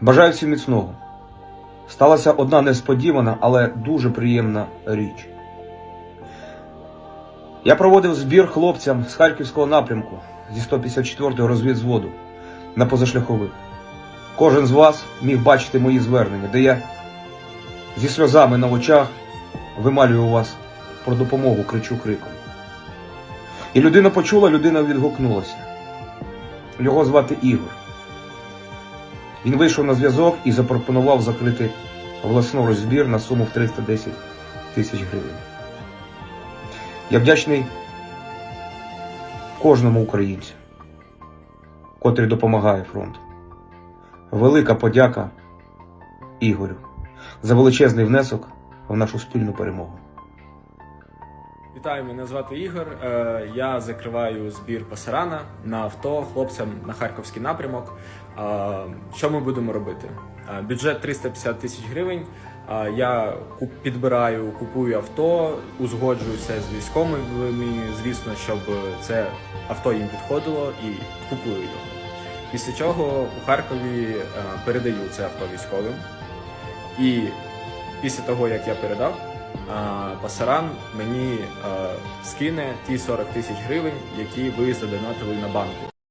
Бажаю всім міцного. Сталася одна несподівана, але дуже приємна річ. Я проводив збір хлопцям з Харківського напрямку зі 154-го розвідзводу на позашляховик. Кожен з вас міг бачити мої звернення, де я зі сльозами на очах вималюю вас про допомогу, кричу криком. І людина почула, людина відгукнулася. Його звати Ігор. Він вийшов на зв'язок і запропонував закрити власноруч збір на суму в 310 тисяч гривень. Я вдячний кожному українцю, котрий допомагає фронту. Велика подяка Ігорю за величезний внесок в нашу спільну перемогу. Вітаю, мене звати Ігор. Е, Я закриваю збір пасарана на авто хлопцям на харківський напрямок. Е, Що ми будемо робити? Е, Бюджет 350 тисяч гривень. Я підбираю, купую авто, узгоджую це з військовими, звісно, щоб це авто їм підходило і купую його. Після чого у Харкові передаю це авто військовим. І після того, як я передав, Пасаран мені е, скине ті 40 тисяч гривень, які ви задонатили на банку.